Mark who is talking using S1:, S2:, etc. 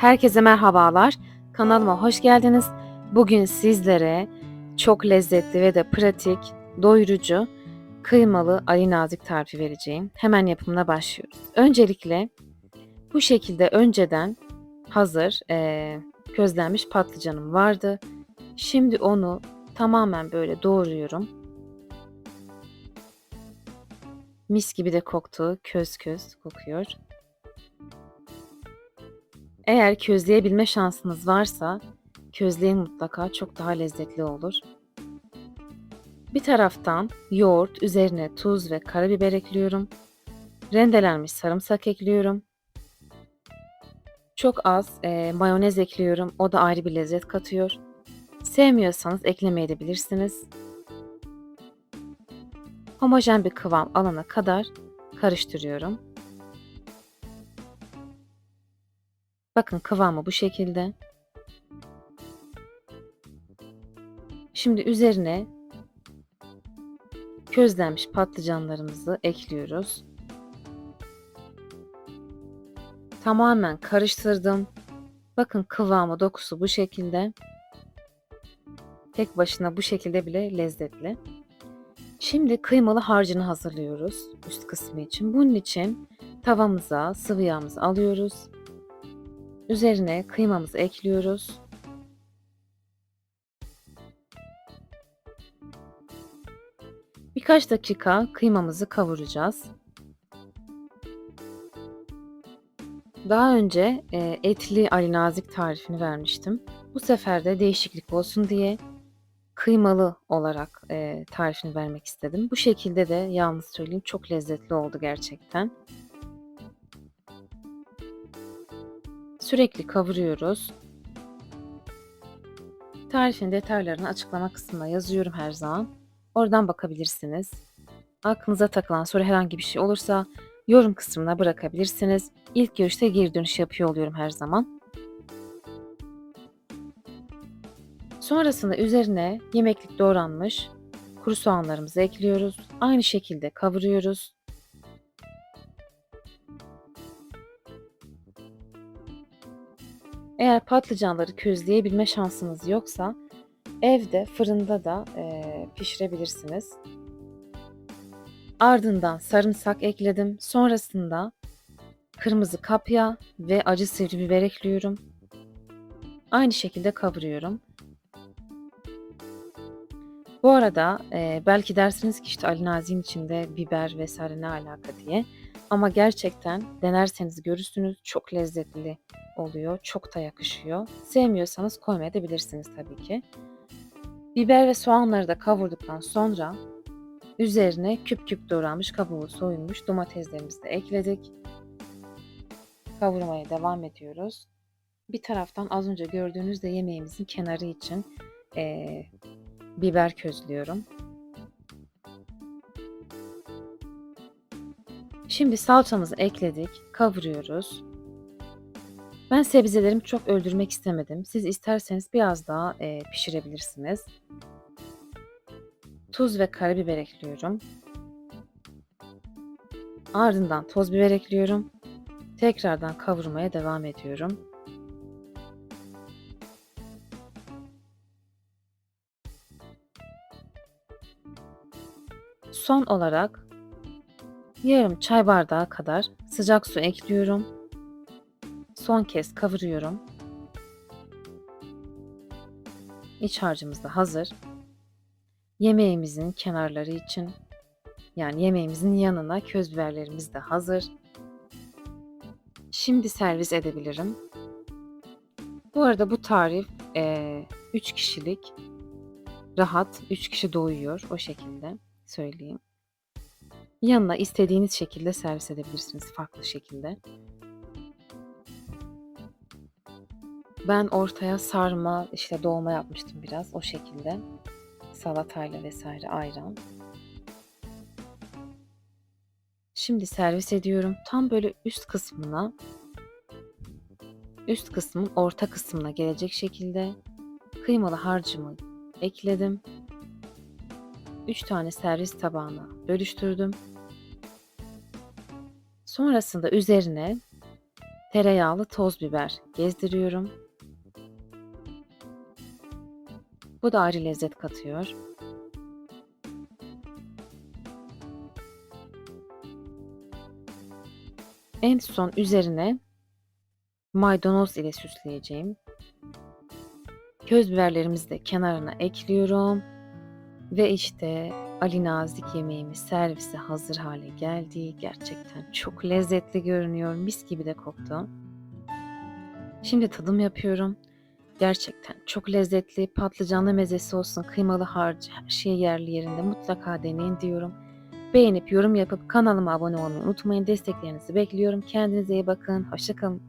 S1: Herkese merhabalar. Kanalıma hoş geldiniz. Bugün sizlere çok lezzetli ve de pratik, doyurucu, kıymalı Ali Nazik tarifi vereceğim. Hemen yapımına başlıyoruz. Öncelikle bu şekilde önceden hazır eee, közlenmiş patlıcanım vardı. Şimdi onu tamamen böyle doğruyorum. Mis gibi de koktu. Köz köz kokuyor. Eğer közleyebilme şansınız varsa közleyin mutlaka çok daha lezzetli olur. Bir taraftan yoğurt, üzerine tuz ve karabiber ekliyorum. Rendelenmiş sarımsak ekliyorum. Çok az e, mayonez ekliyorum. O da ayrı bir lezzet katıyor. Sevmiyorsanız eklemeyebilirsiniz. Homojen bir kıvam alana kadar karıştırıyorum. Bakın kıvamı bu şekilde. Şimdi üzerine közlenmiş patlıcanlarımızı ekliyoruz. Tamamen karıştırdım. Bakın kıvamı, dokusu bu şekilde. Tek başına bu şekilde bile lezzetli. Şimdi kıymalı harcını hazırlıyoruz üst kısmı için. Bunun için tavamıza sıvı yağımızı alıyoruz. Üzerine kıymamızı ekliyoruz. Birkaç dakika kıymamızı kavuracağız. Daha önce e, etli Ali Nazik tarifini vermiştim. Bu sefer de değişiklik olsun diye kıymalı olarak e, tarifini vermek istedim. Bu şekilde de yalnız söyleyeyim çok lezzetli oldu gerçekten. Sürekli kavuruyoruz. Tarifin detaylarını açıklama kısmına yazıyorum her zaman. Oradan bakabilirsiniz. Aklınıza takılan soru herhangi bir şey olursa yorum kısmına bırakabilirsiniz. İlk görüşte geri dönüş yapıyor oluyorum her zaman. Sonrasında üzerine yemeklik doğranmış kuru soğanlarımızı ekliyoruz. Aynı şekilde kavuruyoruz. Eğer patlıcanları közleyebilme şansınız yoksa evde fırında da e, pişirebilirsiniz. Ardından sarımsak ekledim. Sonrasında kırmızı kapya ve acı sivri biber ekliyorum. Aynı şekilde kavuruyorum. Bu arada e, belki dersiniz ki işte Ali Nazi'nin içinde biber vesaire ne alaka diye. Ama gerçekten denerseniz görürsünüz çok lezzetli oluyor. Çok da yakışıyor. Sevmiyorsanız koymayabilirsiniz tabii ki. Biber ve soğanları da kavurduktan sonra üzerine küp küp doğranmış kabuğu soyulmuş domateslerimizi de ekledik. Kavurmaya devam ediyoruz. Bir taraftan az önce gördüğünüz de yemeğimizin kenarı için ee, biber közlüyorum. Şimdi salçamızı ekledik, kavuruyoruz. Ben sebzelerimi çok öldürmek istemedim. Siz isterseniz biraz daha e, pişirebilirsiniz. Tuz ve karabiber ekliyorum. Ardından toz biber ekliyorum. Tekrardan kavurmaya devam ediyorum. Son olarak yarım çay bardağı kadar sıcak su ekliyorum. Son kez kavuruyorum. İç harcımız da hazır. Yemeğimizin kenarları için yani yemeğimizin yanına köz biberlerimiz de hazır. Şimdi servis edebilirim. Bu arada bu tarif 3 e, kişilik rahat 3 kişi doyuyor o şekilde söyleyeyim. Yanına istediğiniz şekilde servis edebilirsiniz farklı şekilde. Ben ortaya sarma, işte dolma yapmıştım biraz o şekilde. Salatayla vesaire ayran. Şimdi servis ediyorum. Tam böyle üst kısmına üst kısmın orta kısmına gelecek şekilde kıymalı harcımı ekledim. 3 tane servis tabağına bölüştürdüm. Sonrasında üzerine Tereyağlı toz biber gezdiriyorum. Bu da ayrı lezzet katıyor. En son üzerine maydanoz ile süsleyeceğim. Köz biberlerimizi de kenarına ekliyorum. Ve işte Ali Nazik yemeğimiz servise hazır hale geldi. Gerçekten çok lezzetli görünüyor. Mis gibi de koktu. Şimdi tadım yapıyorum. Gerçekten çok lezzetli. Patlıcanlı mezesi olsun, kıymalı harcı, her şey yerli yerinde. Mutlaka deneyin diyorum. Beğenip yorum yapıp kanalıma abone olmayı unutmayın. Desteklerinizi bekliyorum. Kendinize iyi bakın. Hoşçakalın.